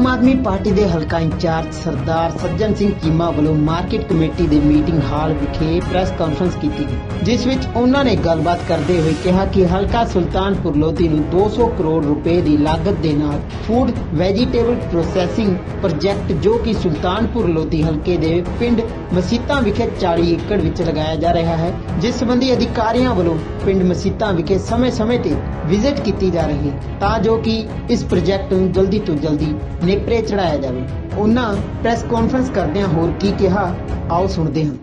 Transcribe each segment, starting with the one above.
Aam Aadmi party ਦੇ ਹਲਕਾ incharge Sardar Sajjan Singh Cheema ਵੱਲੋਂ ਮਾਰਕੀਟ ਕਮੇਟੀ ਦੇ ਮੀਟਿੰਗ ਹਾਲ ਵਿਖੇ ਪ੍ਰੈਸ ਕਾਨਫਰੰਸ ਕੀਤੀ ਗਈ, ਜਿਸ ਵਿੱਚ ਉਹਨਾਂ ਨੇ ਗੱਲਬਾਤ ਕਰਦੇ ਹੋਏ ਕਿਹਾ ਕਿ ਹਲਕਾ ਸੁਲਤਾਨਪੁਰ ਲੋਧੀ ਨੂੰ 200 ਕਰੋੜ ਰੁਪਏ ਦੀ ਲਾਗਤ ਦੇ ਨਾਲ ਫੂਡ ਵੈਜੀਟੇਬਲ ਪ੍ਰੋਸੈਸਿੰਗ ਪ੍ਰੋਜੈਕਟ ਜੋ ਕਿ ਸੁਲਤਾਨਪੁਰ ਲੋਧੀ ਹਲਕੇ ਦੇ ਪਿੰਡ ਮਸੀਤਾਂ ਵਿਖੇ 40 ਏਕੜ ਵਿੱਚ ਲਗਾਇਆ ਜਾ ਰਿਹਾ ਹੈ, ਜਿਸ ਸੰਬੰਧੀ ਅਧਿਕਾਰੀਆਂ ਵੱਲੋਂ ਪਿੰਡ ਮਸੀਤਾਂ ਵਿਖੇ ਸਮੇਂ-ਸਮੇਂ ਤੇ ਵਿਜ਼ਿਟ ਕੀਤੀ ਜਾ ਰਹੀ ਹੈ, ਤਾਂ ਜੋ ਕਿ ਇਸ ਪ੍ਰੋਜੈਕਟ ਨੂੰ ਜਲਦੀ ਤੋਂ ਜਲਦੀ ਨੇਪਰੇ ਚੜਾਇਆ ਜਾਵੇ। ਉਹਨਾਂ ਪ੍ਰੈਸ ਕਾਨਫਰੰਸ ਕਰਦਿਆਂ ਹੋਰ ਕੀ ਕਿਹਾ ਆਓ ਸੁਣਦੇ ਹਾਂ।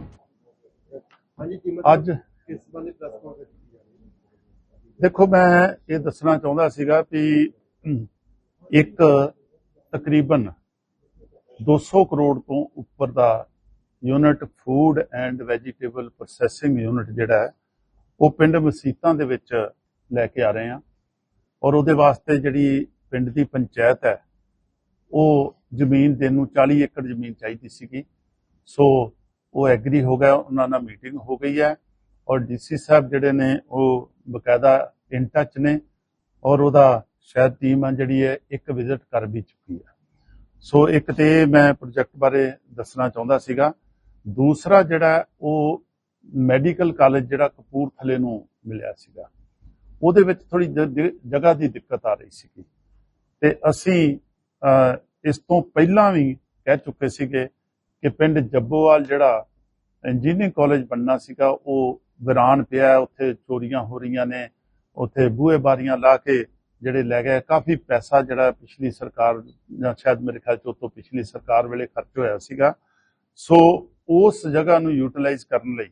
ਅੱਜ ਕਿਸ ਸੰਬੰਧੀ ਪ੍ਰੈਸ ਕਾਨਫਰੰਸ ਕੀਤੀ ਜਾ ਰਹੀ ਹੈ? ਦੇਖੋ ਮੈਂ ਇਹ ਦੱਸਣਾ ਚਾਹੁੰਦਾ ਸੀਗਾ ਵੀ ਅਮ, ਇੱਕ ਤਕਰੀਬਨ 200 ਕਰੋੜ ਤੋਂ ਉੱਪਰ ਦਾ unit food and vegetable processing unit ਜਿਹੜਾ ਹੈ ਉਹ ਪਿੰਡ ਮਸੀਤਾਂ ਦੇ ਵਿੱਚ ਲੈ ਕੇ ਆ ਰਹੇ ਹਾਂ। ਔਰ ਉਹਦੇ ਵਾਸਤੇ ਜਿਹੜੀ ਪਿੰਡ ਦੀ ਪੰਚਾਇਤ ਹੈ ਉਹ ਜ਼ਮੀਨ ਦੇਣ ਨੂੰ 40 ਏਕੜ ਜ਼ਮੀਨ ਚਾਹੀਦੀ ਸੀਗੀ। ਸੋ ਉਹ ਐਗਰੀ ਹੋ ਗਿਆ, ਉਹਨਾਂ ਨਾਲ ਮੀਟਿੰਗ ਹੋ ਗਈ ਹੈ ਔਰ ਡੀਸੀ ਸਾਹਿਬ ਜਿਹੜੇ ਨੇ ਉਹ ਬਕਾਇਦਾ ਇਨ ਟੱਚ ਨੇ ਔਰ ਉਹਦਾ ਸ਼ਾਇਦ ਟੀਮ ਆ ਜਿਹੜੀ ਹੈ, ਇੱਕ ਵਿਜ਼ਿਟ ਕਰ ਵੀ ਚੁੱਕੀ ਹੈ। ਸੋ ਇੱਕ ਤੇ ਮੈਂ ਪ੍ਰੋਜੈਕਟ ਬਾਰੇ ਦੱਸਣਾ ਚਾਹੁੰਦਾ ਸੀਗਾ। ਦੂਸਰਾ ਜਿਹੜਾ ਉਹ ਮੈਡੀਕਲ ਕਾਲਜ ਜਿਹੜਾ ਕਪੂਰਥਲੇ ਨੂੰ ਮਿਲਿਆ ਸੀਗਾ, ਉਹਦੇ ਵਿੱਚ ਥੋੜੀ ਜਗ੍ਹਾ ਦੀ ਦਿੱਕਤ ਆ ਰਹੀ ਸੀਗੀ। ਤੇ ਅਸੀਂ ਇਸ ਤੋਂ ਪਹਿਲਾਂ ਵੀ ਕਹਿ ਚੁੱਕੇ ਸੀਗੇ ਕਿ ਪਿੰਡ ਜੱਬੋਵਾਲ ਜਿਹੜਾ ਇੰਜੀਨੀਅਰਿੰਗ ਕਾਲਜ ਬਣਨਾ ਸੀਗਾ, ਉਹ ਵਿਰਾਨ ਪਿਆ ਉੱਥੇ ਚੋਰੀਆਂ ਹੋ ਰਹੀਆਂ ਨੇ, ਉੱਥੇ ਬੂਹੇ ਬਾਰੀਆਂ ਲਾ ਕੇ ਜਿਹੜੇ ਲੈ ਗਏ, ਕਾਫੀ ਪੈਸਾ ਜਿਹੜਾ ਪਿਛਲੀ ਸਰਕਾਰ, ਜਾਂ ਸ਼ਾਇਦ ਮੇਰੇ ਖਿਆਲ ਚ ਤੋਂ ਪਿਛਲੀ ਸਰਕਾਰ ਵੇਲੇ ਖਰਚ ਹੋਇਆ ਸੀਗਾ। ਸੋ ਉਸ ਜਗ੍ਹਾ ਨੂੰ ਯੂਟਿਲਾਈਜ਼ ਕਰਨ ਲਈ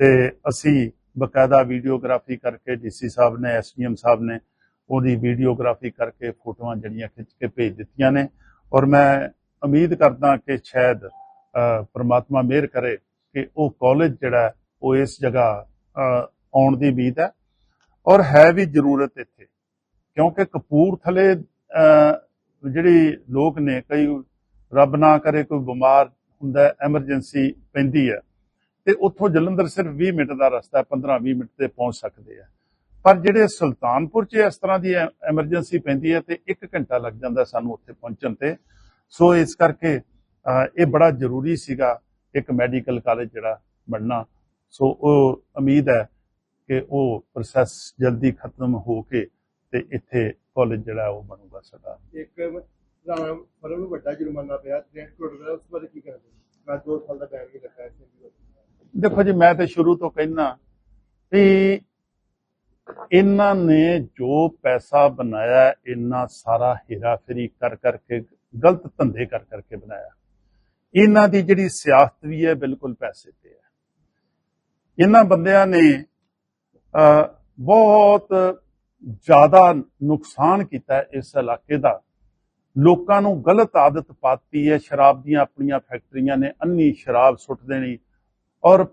ਤੇ ਅਸੀਂ ਬਕਾਇਦਾ ਵੀਡੀਓਗ੍ਰਾਫੀ ਕਰਕੇ ਡੀਸੀ ਸਾਹਿਬ ਨੇ, ਐਸਡੀਐਮ ਸਾਹਿਬ ਨੇ ਉਹਦੀ ਵੀਡੀਓਗ੍ਰਾਫੀ ਕਰਕੇ ਫੋਟੋਆਂ ਜਿਹੜੀਆਂ ਖਿੱਚ ਕੇ ਭੇਜ ਦਿੱਤੀਆਂ ਨੇ। ਔਰ ਮੈਂ ਉਮੀਦ ਕਰਦਾ ਕਿ ਸ਼ਾਇਦ ਪ੍ਰਮਾਤਮਾ ਮਿਹਰ ਕਰੇ ਕਿ ਉਹ ਕਾਲਜ ਜਿਹੜਾ ਹੈ, ਉਹ ਇਸ ਜਗ੍ਹਾ ਆਉਣ ਦੀ ਉਮੀਦ ਹੈ। ਔਰ ਹੈ ਵੀ ਜ਼ਰੂਰਤ ਇੱਥੇ ਕਿਉਂਕਿ ਕਪੂਰਥਲੇ ਜਿਹੜੀ ਲੋਕ ਨੇ ਕਈ ਰੱਬ ਨਾ ਕਰੇ ਕੋਈ ਬਿਮਾਰ ਹੁੰਦਾ ਐਮਰਜੈਂਸੀ ਪੈਂਦੀ ਹੈ ਤੇ ਉੱਥੋਂ ਜਲੰਧਰ ਸਿਰਫ 20 ਮਿੰਟ ਦਾ ਰਸਤਾ ਹੈ 15-20 ਮਿੰਟ ਤੇ ਪਹੁੰਚ ਸਕਦੇ ਆ ਪਰ ਜਿਹੜੇ ਸੁਲਤਾਨਪੁਰ 'ਚ ਇਸ ਤਰ੍ਹਾਂ ਦੀ ਐਮਰਜੈਂਸੀ ਪੈਂਦੀ ਹੈ ਤੇ 1 ਘੰਟਾ ਲੱਗ ਜਾਂਦਾ ਸਾਨੂੰ ਉੱਥੇ ਪਹੁੰਚਣ ਤੇ। ਸੋ ਇਸ ਕਰਕੇ ਇਹ ਬੜਾ ਜ਼ਰੂਰੀ ਸੀਗਾ ਇੱਕ ਮੈਡੀਕਲ ਕਾਲਜ ਜਿਹੜਾ ਬਣਨਾ। ਸੋ ਉਹ ਉਮੀਦ ਹੈ ਕਿ ਉਹ ਪ੍ਰੋਸੈਸ ਜਲਦੀ ਖਤਮ ਹੋ ਕੇ ਤੇ ਇੱਥੇ ਕਾਲਜ ਜਿਹੜਾ ਉਹ ਬਣੂਗਾ ਸਾਡਾ। ਇੱਕ ਰਾਣਾ ਫਰਮ ਨੂੰ ਵੱਡਾ ਜੁਰਮਾਨਾ ਪਿਆ 63 ਕਰੋੜ ਦਾ ਉਸ ਬਾਰੇ ਕੀ ਕਹਿਣਾ ਚਾਹੁੰਦੇ ਮੈਂ 2 ਸਾਲ ਦਾ ਬੈਨ ਵੀ ਲੱਗਾ ਇਸ ਦੇਖੋ ਜੀ ਮੈਂ ਤੇ ਸ਼ੁਰੂ ਤੋਂ ਕਹਿਣਾ ਵੀ ਇਹਨਾਂ ਨੇ ਜੋ ਪੈਸਾ ਬਣਾਇਆ ਹੈ, ਇੰਨਾ ਸਾਰਾ ਹੇਰਾਫੇਰੀ ਕਰ ਕਰਕੇ ਗਲਤ ਧੰਦੇ ਕਰ ਕਰਕੇ ਬਣਾਇਆ। ਇਹਨਾਂ ਦੀ ਜਿਹੜੀ ਸਿਆਸਤ ਵੀ ਹੈ ਬਿਲਕੁਲ ਪੈਸੇ ਤੇ ਹੈ। ਇਹਨਾਂ ਬੰਦਿਆਂ ਨੇ ਬਹੁਤ ਜ਼ਿਆਦਾ ਨੁਕਸਾਨ ਕੀਤਾ ਇਸ ਇਲਾਕੇ ਦਾ। ਲੋਕਾਂ ਨੂੰ ਗਲਤ ਆਦਤ ਪਾਤੀ ਹੈ ਸ਼ਰਾਬ ਦੀਆਂ ਆਪਣੀਆਂ ਫੈਕਟਰੀਆਂ ਨੇ ਅੰਨੀ ਸ਼ਰਾਬ ਸੁੱਟ ਦੇਣੀ ਔਰ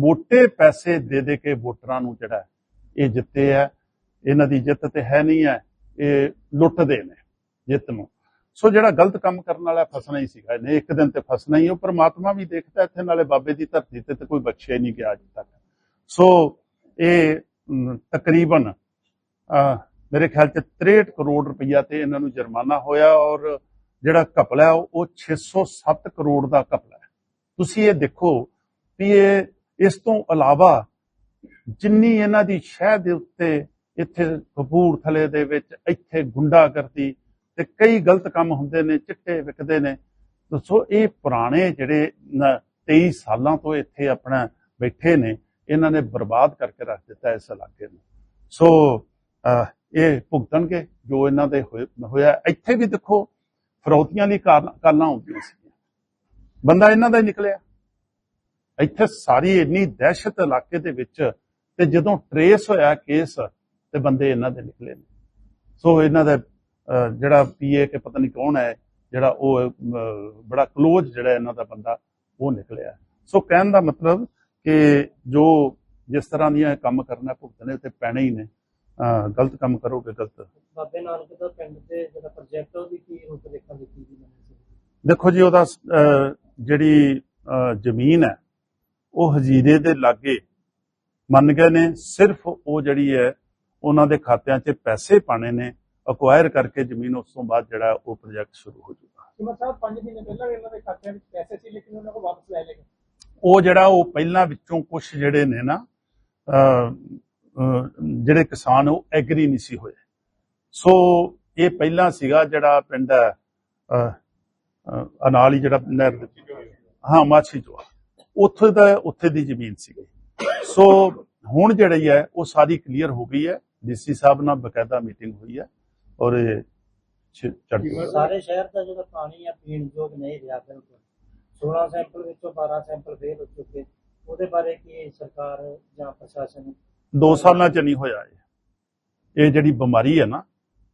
ਮੋٹے ਪੈਸੇ ਦੇ ਦੇ ਕੇ ਵੋਟਰਾਂ ਨੂੰ ਜਿਹੜਾ ਇਹ ਜਿੱਤੇ ਹੈ ਇਹਨਾਂ ਦੀ ਜਿੱਤ ਤੇ ਹੈ ਨਹੀਂ ਹੈ ਇਹ ਲੁੱਟਦੇ ਨੇ ਜਿੱਤ ਨੂੰ। ਸੋ ਜਿਹੜਾ ਗਲਤ ਕੰਮ ਕਰਨ ਵਾਲਾ ਫਸਣਾ ਹੀ ਸੀਗਾ ਇਹਨੇ ਇੱਕ ਦਿਨ ਤੇ ਫਸਣਾ ਹੀ ਉਹ ਪ੍ਰਮਾਤਮਾ ਵੀ ਦੇਖਦਾ ਇੱਥੇ ਨਾਲੇ ਬਾਬੇ ਦੀ ਧਰਤੀ ਤੇ ਕੋਈ ਬਖਸ਼ਿਆ ਹੀ ਨਹੀਂ ਗਿਆ ਅਜੇ ਤੱਕ। ਸੋ ਇਹ ਤਕਰੀਬਨ ਅਹ, ਮੇਰੇ ਖਿਆਲ ਚ 63 ਕਰੋੜ ਰੁਪਈਆ ਤੇ ਇਹਨਾਂ ਨੂੰ ਜੁਰਮਾਨਾ ਹੋਇਆ ਔਰ ਜਿਹੜਾ ਘਪਲਾ ਹੈ ਉਹ 607 ਕਰੋੜ ਦਾ ਘਪਲਾ ਤੁਸੀਂ ਇਹ ਦੇਖੋ ਵੀ ਇਹ ਇਸ ਤੋਂ ਇਲਾਵਾ ਜਿੰਨੀ ਇਹਨਾਂ ਦੀ ਸ਼ਹਿ ਦੇ ਉੱਤੇ ਇੱਥੇ ਕਪੂਰਥਲੇ ਦੇ ਵਿੱਚ ਇੱਥੇ ਗੁੰਡਾਗਰਦੀ ਤੇ ਕਈ ਗਲਤ ਕੰਮ ਹੁੰਦੇ ਨੇ, ਚਿੱਟੇ ਵਿਕਦੇ ਨੇ ਸੋ ਇਹ ਪੁਰਾਣੇ ਜਿਹੜੇ ਨ- 23 ਸਾਲਾਂ ਤੋਂ ਇੱਥੇ ਆਪਣਾ ਬੈਠੇ ਨੇ, ਇਹਨਾਂ ਨੇ ਬਰਬਾਦ ਕਰਕੇ ਰੱਖ ਦਿੱਤਾ ਇਸ ਇਲਾਕੇ ਨੂੰ। ਸੋ ਇਹ ਭੁਗਤਣਗੇ ਜੋ ਇਹਨਾਂ ਦੇ ਹੋਏ- ਹੋਇਆ। ਇੱਥੇ ਵੀ ਦੇਖੋ, ਫਰੌਤੀਆਂ ਲਈ ਕਾਰਨ- ਕਾਲਾਂ ਹੁੰਦੀਆਂ ਸੀ ਬੰਦਾ ਇਹਨਾਂ ਦਾ ਹੀ ਨਿਕਲਿਆ। ਇੱਥੇ ਸਾਰੀ ਇੰਨੀ ਦਹਿਸ਼ਤ ਇਲਾਕੇ ਦੇ ਵਿੱਚ ਤੇ ਜਦੋਂ ਟਰੇਸ ਹੋਇਆ ਕੇਸ ਤੇ ਬੰਦੇ ਇਹਨਾਂ ਦੇ ਨਿਕਲੇ ਨੇ। ਸੋ ਇਹਨਾਂ ਦਾ ਜਿਹੜਾ ਪੀਏ ਕੇ ਪਤਾ ਨਹੀਂ ਕੌਣ ਹੈ ਜਿਹੜਾ ਉਹ ਬੜਾ ক্লোਜ਼ ਜਿਹੜਾ ਇਹਨਾਂ ਦਾ ਬੰਦਾ ਉਹ ਨਿਕਲਿਆ। ਸੋ ਕਹਿਣ ਦਾ ਮਤਲਬ ਕਿ ਜੋ ਜਿਸ ਤਰ੍ਹਾਂ ਦੀਆਂ ਕੰਮ ਕਰਨਾ ਭੁਗਤਣੇ ਤੇ ਪੈਣੇ ਹੀ ਨੇ। ਗਲਤ ਕੰਮ ਕਰੋਗੇ ਗਲਤ। ਬਾਬੇ ਨਾਨਕ ਦਾ ਪਿੰਡ ਤੇ ਜਿਹੜਾ ਪ੍ਰੋਜੈਕਟ ਉਹਦੀ ਕੀ ਰੂਪ ਦੇਖਣ ਦਿੱਤੀ ਜੀ ਦੇਖੋ ਜੀ ਉਹਦਾ ਜਿਹੜੀ ਜ਼ਮੀਨ ਹੈ ਉਹ ਹਜੀਰੇ ਦੇ ਲਾਗੇ ਮੰਨ ਗਏ ਨੇ ਸਿਰਫ ਉਹ ਜਿਹੜੀ ਹੈ ਉਹਨਾਂ ਦੇ ਖਾਤਿਆਂ 'ਚ ਪੈਸੇ ਪਾਣੇ ਨੇ ਅਕਵਾਇਰ ਕਰਕੇ ਜ਼ਮੀਨ ਉਸ ਤੋਂ ਬਾਅਦ ਜਿਹੜਾ ਉਹ ਪ੍ਰੋਜੈਕਟ ਸ਼ੁਰੂ ਹੋ ਜਾਊਗਾ। ਸਿਮਰ ਸਾਹਿਬ 5 ਮਹੀਨੇ ਪਹਿਲਾਂ ਇਹਨਾਂ ਦੇ ਖਾਤਿਆਂ ਵਿੱਚ ਪੈਸੇ ਸੀ ਲੇਕਿਨ ਉਹਨਾਂ ਕੋਲ ਵਾਪਸ ਲੈ ਲਏ ਉਹ ਜਿਹੜਾ ਉਹ ਪਹਿਲਾਂ ਵਿੱਚੋਂ ਕੁਝ ਜਿਹੜੇ ਨੇ ਨਾ ਜਿਹੜੇ ਕਿਸਾਨ ਉਹ ਐਗਰੀ ਨਹੀਂ ਸੀ ਹੋਏ। ਸੋ ਇਹ ਪਹਿਲਾਂ ਸੀਗਾ ਜਿਹੜਾ ਪਿੰਡ ਅਨਾਲ ਜਿਹੜਾ ਨਹਿਰ ਹਾਂ ਮਾਛੀ ਜੋ ਉੱਥੇ ਦਾ ਉੱਥੇ ਦੀ ਜ਼ਮੀਨ ਸੀਗੀ। ਸੋ ਹੁਣ ਜਿਹੜੀ ਹੈ ਉਹ ਸਾਰੀ ਕਲੀਅਰ ਹੋ ਗਈ ਹੈ। ਡੀਸੀ ਸਾਹਿਬ ਨਾਲ ਬਕਾਇਦਾ ਮੀਟਿੰਗ ਹੋਈ ਹੈ ਔਰ। ਸਾਰੇ ਸ਼ਹਿਰ ਦਾ ਜਿਹੜਾ ਪਾਣੀ ਆ ਪੀਣ ਯੋਗ ਨਹੀਂ ਰਿਹਾ ਬਿਲਕੁਲ। 16 ਸੈਂਪਲ ਵਿੱਚੋਂ 12 ਸੈਂਪਲ ਫੇਲ ਹੋ ਚੁੱਕੇ। ਉਹਦੇ ਬਾਰੇ ਕੀ ਸਰਕਾਰ ਜਾਂ ਪ੍ਰਸ਼ਾਸਨ ਦੋ ਸਾਲਾਂ ਚ ਨਹੀਂ ਹੋਇਆ ਇਹ। ਇਹ ਜਿਹੜੀ ਬਿਮਾਰੀ ਹੈ ਨਾ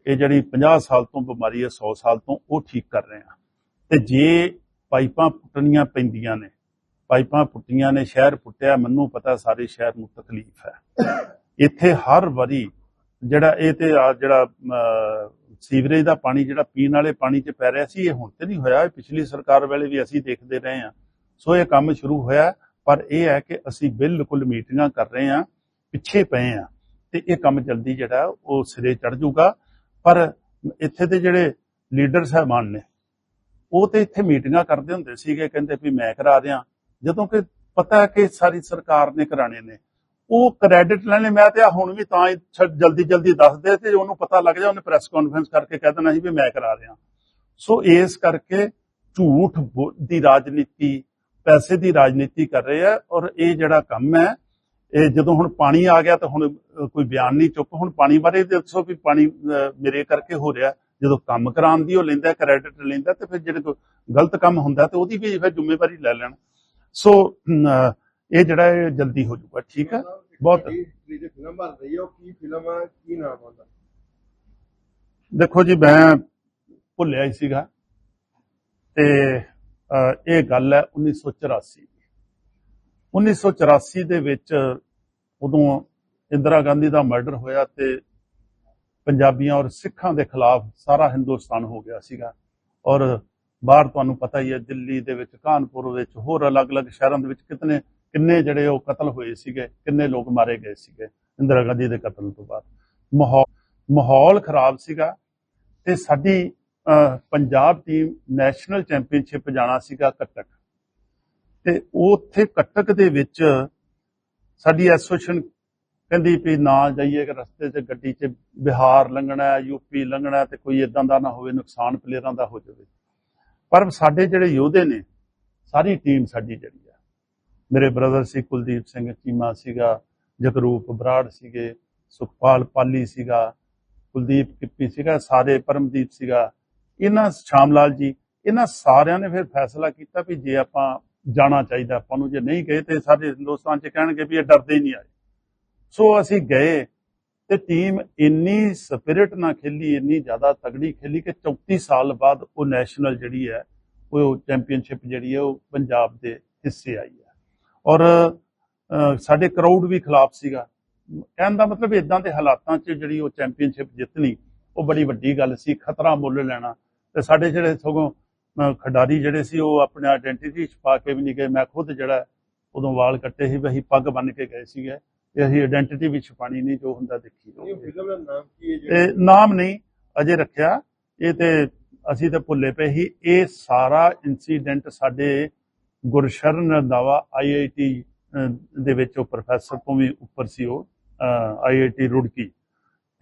ਇਹ ਜਿਹੜੀ 50 ਸਾਲ ਤੋਂ ਬਿਮਾਰੀ ਹੈ 100 ਸਾਲ ਤੋਂ ਉਹ ਠੀਕ ਕਰ ਰਹੇ ਆ। ਤੇ ਜੇ ਪਾਈਪਾਂ ਪੁੱਟਣੀਆਂ ਪੈਂਦੀਆਂ ਨੇ ਪਾਈਪਾਂ ਪੁੱਟੀਆਂ ਨੇ, ਸ਼ਹਿਰ ਪੁੱਟਿਆ, ਮੈਨੂੰ ਪਤਾ ਸਾਰੇ ਸ਼ਹਿਰ ਨੂੰ ਤਕਲੀਫ ਹੈ। ਇੱਥੇ ਹਰ ਵਾਰੀ ਜਿਹੜਾ ਇਹ ਤੇ ਜਿਹੜਾ ਸੀਵਰੇਜ ਦਾ ਪਾਣੀ ਜਿਹੜਾ ਪੀਣ ਵਾਲੇ ਪਾਣੀ 'ਚ ਪੈ ਰਿਹਾ ਸੀ, ਇਹ ਹੁਣ ਤੇ ਨਹੀਂ ਹੋਇਆ। ਇਹ ਪਿਛਲੀ ਸਰਕਾਰ ਵੇਲੇ ਵੀ ਅਸੀਂ ਦੇਖਦੇ ਰਹੇ ਹਾਂ। ਸੋ ਇਹ ਕੰਮ ਸ਼ੁਰੂ ਹੋਇਆ, ਪਰ ਇਹ ਹੈ ਕਿ ਅਸੀਂ ਬਿਲਕੁਲ ਮੀਟਿੰਗਾਂ ਕਰ ਰਹੇ ਹਾਂ, ਪਿੱਛੇ ਪਏ ਹਾਂ ਤੇ ਇਹ ਕੰਮ ਜਲਦੀ ਜਿਹੜਾ, ਉਹ ਸਿਰੇ ਚੜ ਜਾਊਗਾ। ਪਰ ਇੱਥੇ ਦੇ ਜਿਹੜੇ ਲੀਡਰ ਸਾਹਿਬਾਨ ਨੇ, ਉਹ ਤੇ ਇੱਥੇ ਮੀਟਿੰਗਾਂ ਕਰਦੇ ਹੁੰਦੇ ਸੀਗੇ, ਕਹਿੰਦੇ ਵੀ ਮੈਂ ਕਰਾ ਦਿਆਂ। ਜਦੋਂ ਕਿ ਪਤਾ ਹੈ ਕਿ ਸਾਰੀ ਸਰਕਾਰ ਨੇ ਕਰਾਣੇ ਨੇ। ਉਹ ਕ੍ਰੈਡਿਟ ਲੈਣੇ, ਮੈਂ ਤੇ ਹੁਣ ਵੀ ਤਾਂ ਜਲਦੀ ਜਲਦੀ ਦੱਸ ਤੇ ਉਹਨੂੰ ਪਤਾ ਲੱਗ ਜਾ, ਉਹਨੇ ਪ੍ਰੈਸ ਕਾਨਫਰੰਸ ਕਰਕੇ ਕਹਿ ਦੇਣਾ ਸੀ ਵੀ ਮੈਂ ਕਰਾ ਰਿਹਾ। ਸੋ ਇਸ ਕਰਕੇ ਝੂਠ ਦੀ ਰਾਜਨੀਤੀ, ਪੈਸੇ ਦੀ ਰਾਜਨੀਤੀ ਕਰ ਰਹੇ ਆ ਔਰ ਇਹ ਜਿਹੜਾ ਕੰਮ ਹੈ, ਇਹ ਜਦੋਂ ਹੁਣ ਪਾਣੀ ਆ ਗਿਆ ਤਾਂ ਹੁਣ ਕੋਈ ਬਿਆਨ ਨਹੀਂ ਚੁੱਪ। ਹੁਣ ਪਾਣੀ ਬਾਰੇ ਦੱਸੋ ਵੀ ਪਾਣੀ ਮੇਰੇ ਕਰਕੇ ਹੋ ਰਿਹਾ। ਜਦੋਂ ਕੰਮ ਕਰਾਉਣ ਦੀ ਉਹ ਲੈਂਦਾ ਕ੍ਰੈਡਿਟ ਲੈਂਦਾ ਤੇ ਫਿਰ ਜਿਹੜੇ ਕੋਈ ਗਲਤ ਕੰਮ ਹੁੰਦਾ ਤੇ ਉਹਦੀ ਵੀ ਫਿਰ ਜ਼ਿੰਮੇਵਾਰੀ ਲੈ ਲੈਣ। ਸੋ ਇਹ ਜਿਹੜਾ ਇਹ ਜਲਦੀ ਹੋ ਜਾਊਗਾ ਠੀਕ ਹੈ? ਬਹੁਤ ਹਿਸਟਰੀ ਦੀ ਫਿਲਮ ਬਣ ਰਹੀ ਹੈ ਉਹ ਕੀ ਫਿਲਮ ਆ ਕੀ ਨਾਮ ਆ ਉਹਦਾ? ਦੇਖੋ ਜੀ ਮੈਂ ਭੁੱਲਿਆ ਹੀ ਸੀਗਾ ਤੇ ਇਹ ਗੱਲ ਹੈ 1984 ਦੀ। 1984 ਦੇ ਵਿੱਚ ਉਦੋਂ ਇੰਦਰਾ ਗਾਂਧੀ ਦਾ ਮਰਡਰ ਹੋਇਆ ਤੇ ਪੰਜਾਬੀਆਂ ਔਰ ਸਿੱਖਾਂ ਦੇ ਖਿਲਾਫ ਸਾਰਾ ਹਿੰਦੁਸਤਾਨ ਹੋ ਗਿਆ ਸੀਗਾ ਔਰ ਬਾਹਰ ਤੁਹਾਨੂੰ ਪਤਾ ਹੀ ਹੈ, ਦਿੱਲੀ ਦੇ ਵਿੱਚ, ਕਾਨਪੁਰ ਵਿੱਚ, ਹੋਰ ਅਲੱਗ-ਅਲੱਗ ਸ਼ਹਿਰਾਂ ਦੇ ਵਿੱਚ ਕਿਤਨੇ, ਕਿੰਨੇ ਜਿਹੜੇ ਉਹ ਕਤਲ ਹੋਏ ਸੀਗੇ, ਕਿੰਨੇ ਲੋਕ ਮਾਰੇ ਗਏ ਸੀਗੇ ਇੰਦਰਾ ਗਾਂਧੀ ਦੇ ਕਤਲ ਤੋਂ ਬਾਅਦ। ਮਾਹੌਲ ਮਾਹੌਲ ਖਰਾਬ ਸੀਗਾ ਤੇ ਸਾਡੀ ਪੰਜਾਬ ਟੀਮ ਨੈਸ਼ਨਲ ਚੈਂਪੀਅਨਸ਼ਿਪ ਜਾਣਾ ਸੀਗਾ ਕਟਕ। ਤੇ ਉੱਥੇ ਕਟਕ ਦੇ ਵਿੱਚ ਸਾਡੀ ਐਸੋਸੀਏਸ਼ਨ ਕਹਿੰਦੀ ਵੀ ਨਾ ਜਾਈਏ ਕਿ ਰਸਤੇ 'ਚ, ਗੱਡੀ 'ਚ ਬਿਹਾਰ ਲੰਘਣਾ ਯੂਪੀ ਲੰਘਣਾ ਤੇ ਕੋਈ ਇਦਾਂ ਦਾ ਨਾ ਹੋਵੇ, ਨੁਕਸਾਨ ਪਲੇਅਰਾਂ ਦਾ ਹੋ ਜਾਵੇ। ਪਰ ਸਾਡੇ ਜਿਹੜੇ ਯੋਧੇ ਨੇ, ਸਾਰੀ ਟੀਮ ਸਾਡੀ ਜਿਹੜੀ ਆ। ਮੇਰੇ ਬ੍ਰਦਰ ਸੀ ਕੁਲਦੀਪ ਸਿੰਘ, ਚੀਮਾ ਸੀਗਾ, ਜਗਰੂਪ ਬਰਾੜ ਸੀਗੇ, ਸੁਖਪਾਲ ਪਾਲੀ ਸੀਗਾ, ਕੁਲਦੀਪ ਕਿੱਪੀ ਸੀਗਾ, ਸਾਰੇ ਪਰਮਦੀਪ ਸੀਗਾ। ਇਹਨਾਂ ਸ਼ਾਮ ਲਾਲ ਜੀ, ਇਹਨਾਂ ਸਾਰਿਆਂ ਨੇ ਫਿਰ ਫੈਸਲਾ ਕੀਤਾ ਵੀ ਜੇ ਆਪਾਂ ਜਾਣਾ ਚਾਹੀਦਾ, ਆਪਾਂ ਨੂੰ ਜੇ ਨਹੀਂ ਗਏ ਤੇ ਸਾਡੇ ਹਿੰਦੁਸਤਾਨ 'ਚ ਕਹਿਣਗੇ ਵੀ ਇਹ ਡਰਦੇ ਹੀ ਨਹੀਂ ਆਏ। ਸੋ ਅਸੀਂ ਗਏ ਤੇ ਟੀਮ ਇੰਨੀ ਸਪਿਰਿਟ ਨਾਲ ਖੇਲੀ, ਇੰਨੀ ਜ਼ਿਆਦਾ ਤਗੜੀ ਖੇਲੀ ਕਿ 34 ਸਾਲ ਬਾਅਦ ਉਹ ਨੈਸ਼ਨਲ ਜਿਹੜੀ ਹੈ, ਉਹ ਚੈਂਪੀਅਨਸ਼ਿਪ ਜਿਹੜੀ ਹੈ, ਉਹ ਪੰਜਾਬ ਦੇ ਹਿੱਸੇ ਆਈ ਹੈ। ਔਰ ਸਾਡੇ ਕਰਾਊਡ ਵੀ ਖਿਲਾਫ ਸੀਗਾ। ਕਹਿਣ ਦਾ ਮਤਲਬ ਇਦਾਂ ਦੇ ਹਾਲਾਤਾਂ 'ਚ ਜਿਹੜੀ ਉਹ ਚੈਂਪੀਅਨਸ਼ਿਪ ਜਿੱਤਣੀ, ਉਹ ਬੜੀ ਵੱਡੀ ਗੱਲ ਸੀ, ਖਤਰਾ ਮੁੱਲ ਲੈਣਾ। ਤੇ ਸਾਡੇ ਜਿਹੜੇ ਸਗੋਂ ਖਿਡਾਰੀ ਜਿਹੜੇ ਸੀ, ਉਹ ਆਪਣੇ ਆਇਡੈਂਟੀਟੀ ਛਪਾ ਕੇ ਵੀ ਨਹੀਂ ਗਏ। ਮੈਂ ਖੁਦ ਜਿਹੜਾ ਉਦੋਂ ਵਾਲ ਕੱਟੇ ਸੀ ਵੀ ਅਸੀਂ ਪੱਗ ਬੰਨ ਕੇ ਗਏ ਸੀਗੇ। ਤੇ ਅਸੀਂ ਆਇਡੈਂਟੀਟੀ ਵੀ ਛਪਾਣੀ ਨਹੀਂ ਜੋ ਹੁੰਦਾ ਦੇਖੀ ਇਹ ਜਾਊਗੀ। ਫਿਲਮ ਦਾ ਨਾਮ ਕੀ ਹੈ ਇਹ ਨਾਮ ਨਹੀਂ ਅਜੇ ਰੱਖਿਆ। ਇਹ ਤੇ ਅਸੀਂ ਤੇ ਭੁੱਲੇ ਪਏ ਸੀ। ਇਹ ਸਾਰਾ ਇਨਸੀਡੈਂਟ ਸਾਡੇ ਗੁਰਸ਼ਰਨ ਰੰਧਾਵਾ ਆਈਆਈਟੀ ਦੇ ਵਿੱਚ ਉਹ ਪ੍ਰੋਫੈਸਰ ਤੋਂ ਵੀ ਉੱਪਰ ਸੀ ਉਹ ਆਈਆਈਟੀ ਰੁੜਕੀ।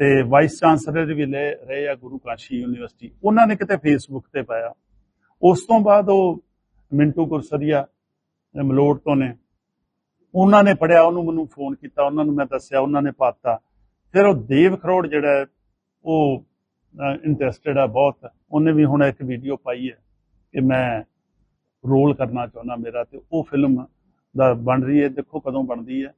ਤੇ ਵਾਈਸ ਚਾਂਸਲਰ ਵੀ ਲੈ ਰਹੇ ਆ ਗੁਰੂ ਕਾਸ਼ੀ ਯੂਨੀਵਰਸਿਟੀ ਉਹਨਾਂ ਨੇ ਕਿਤੇ ਫੇਸਬੁੱਕ ਤੇ ਪਾਇਆ। ਉਸ ਤੋਂ ਬਾਅਦ ਉਹ ਮਿੰਟੂ ਗੁਰਸਰੀਆ ਮਲੋਟ ਤੋਂ ਨੇ। ਉਹਨਾਂ ਨੇ ਪੜਿਆ ਉਹਨੂੰ ਮੈਨੂੰ ਫੋਨ ਕੀਤਾ ਉਹਨਾਂ ਨੂੰ ਮੈਂ ਦੱਸਿਆ ਉਹਨਾਂ ਨੇ ਪਾਤਾ। ਫਿਰ ਉਹ ਦੇਵ ਖਰੋੜ ਜਿਹੜਾ ਉਹ ਇੰਟਰਸਟਿਡ ਆ ਬਹੁਤ। ਉਹਨੇ ਵੀ ਹੁਣ ਇੱਕ ਵੀਡੀਓ ਪਾਈ ਹੈ ਕਿ ਮੈਂ ਰੋਲ ਕਰਨਾ ਚਾਹੁੰਦਾ ਮੇਰਾ ਤੇ ਉਹ ਫਿਲਮ ਦਾ ਬਣ ਰਹੀ ਹੈ। ਦੇਖੋ ਕਦੋਂ ਬਣਦੀ ਹੈ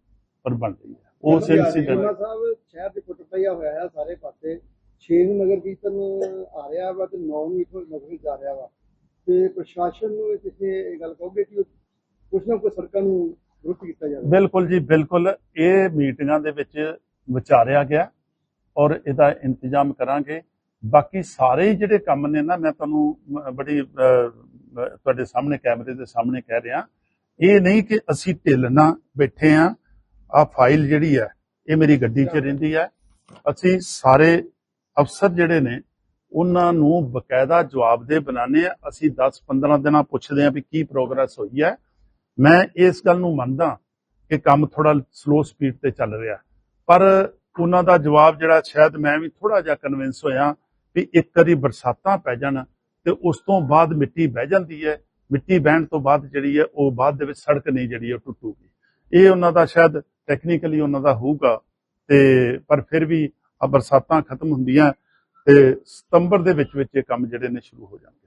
ਪਰ ਬਣ ਰਹੀ ਹੈ। ਉਸ ਇਨਸੀਡੈਂਟ ਸਾਹਿਬ ਸ਼ਹਿਰ ਦੇ ਕੁੱਟ ਪਈਆ ਹੋਇਆ ਹੈ ਸਾਰੇ ਪਾਸੇ 6 ਨੂੰ ਨਗਰ ਕੀਰਤਨ ਆ ਰਿਹਾ ਵਾ ਤੇ 9 ਨੂੰ ਇਥੋਂ ਨਗਰ ਜਾ ਰਿਹਾ ਵਾ। ਤੇ ਪ੍ਰਸ਼ਾਸਨ ਨੂੰ ਇਹ ਕਿਸੇ ਇਹ ਗੱਲ ਕਹੋਗੇ ਕਿ ਕੁਛ ਨਾ ਕੁਛ ਸੜਕਾਂ ਨੂੰ ਦੁਰਸਤ ਕੀਤਾ ਜਾਵੇ। ਬਿਲਕੁਲ ਜੀ, ਬਿਲਕੁਲ। ਇਹ ਮੀਟਿੰਗਾਂ ਦੇ ਵਿੱਚ ਵਿਚਾਰਿਆ ਗਿਆ ਔਰ ਇਹਦਾ ਇੰਤਜ਼ਾਮ ਕਰਾਂਗੇ। ਬਾਕੀ ਸਾਰੇ ਜਿਹੜੇ ਕੰਮ ਨੇ ਨਾ, ਮੈਂ ਤੁਹਾਨੂੰ ਬੜੀ ਤੁਹਾਡੇ ਸਾਹਮਣੇ, ਕੈਮਰੇ ਦੇ ਸਾਹਮਣੇ ਕਹਿ ਰਿਹਾ। ਇਹ ਨਹੀਂ ਕਿ ਅਸੀਂ ਢਿੱਲ ਨਾ ਬੈਠੇ ਆ ਆ ਫਾਈਲ ਜਿਹੜੀ ਹੈ, ਇਹ ਮੇਰੀ ਗੱਡੀ 'ਚ ਰਹਿੰਦੀ ਹੈ। ਅਸੀਂ ਸਾਰੇ ਅਫਸਰ ਜਿਹੜੇ ਨੇ, ਉਹਨਾਂ ਨੂੰ ਬਕਾਇਦਾ ਜਵਾਬਦੇਹ ਬਣਾਣੇ ਆ ਅਸੀਂ 10-15 ਦਿਨਾਂ ਪੁੱਛਦੇ ਆ ਵੀ ਕੀ ਪ੍ਰੋਗਰੈਸ ਹੋਈ ਹੈ। ਮੈਂ ਇਸ ਗੱਲ ਨੂੰ ਮੰਨਦਾ ਕਿ ਕੰਮ ਥੋੜਾ ਸਲੋ ਸਪੀਡ ਤੇ ਚੱਲ ਰਿਹਾ ਪਰ ਉਹਨਾਂ ਦਾ ਜਵਾਬ ਜਿਹੜਾ ਸ਼ਾਇਦ ਮੈਂ ਵੀ ਥੋੜਾ ਜਿਹਾ ਕਨਵਿੰਸ ਹੋਇਆ ਵੀ ਇੱਕ ਵਾਰੀ ਬਰਸਾਤਾਂ ਪੈ ਜਾਣ ਤੇ ਉਸ ਤੋਂ ਬਾਅਦ ਮਿੱਟੀ ਬਹਿ ਜਾਂਦੀ ਹੈ, ਮਿੱਟੀ ਬਹਿਣ ਤੋਂ ਬਾਅਦ ਜਿਹੜੀ ਹੈ ਉਹ ਬਾਅਦ ਦੇ ਵਿੱਚ ਸੜਕ ਨਹੀਂ ਜਿਹੜੀ ਉਹ ਟੁੱਟੂਗੀ। ਇਹ ਉਹਨਾਂ ਦਾ ਸ਼ਾਇਦ ਟੈਕਨੀਕਲੀ ਉਹਨਾਂ ਦਾ ਹੋਊਗਾ ਤੇ ਪਰ ਫਿਰ ਵੀ ਆ ਬਰਸਾਤਾਂ ਖਤਮ ਹੁੰਦੀਆਂ ਤੇ ਸਤੰਬਰ ਦੇ ਵਿੱਚ ਵਿੱਚ ਇਹ ਕੰਮ ਜਿਹੜੇ ਨੇ ਸ਼ੁਰੂ ਹੋ ਜਾਣਗੇ।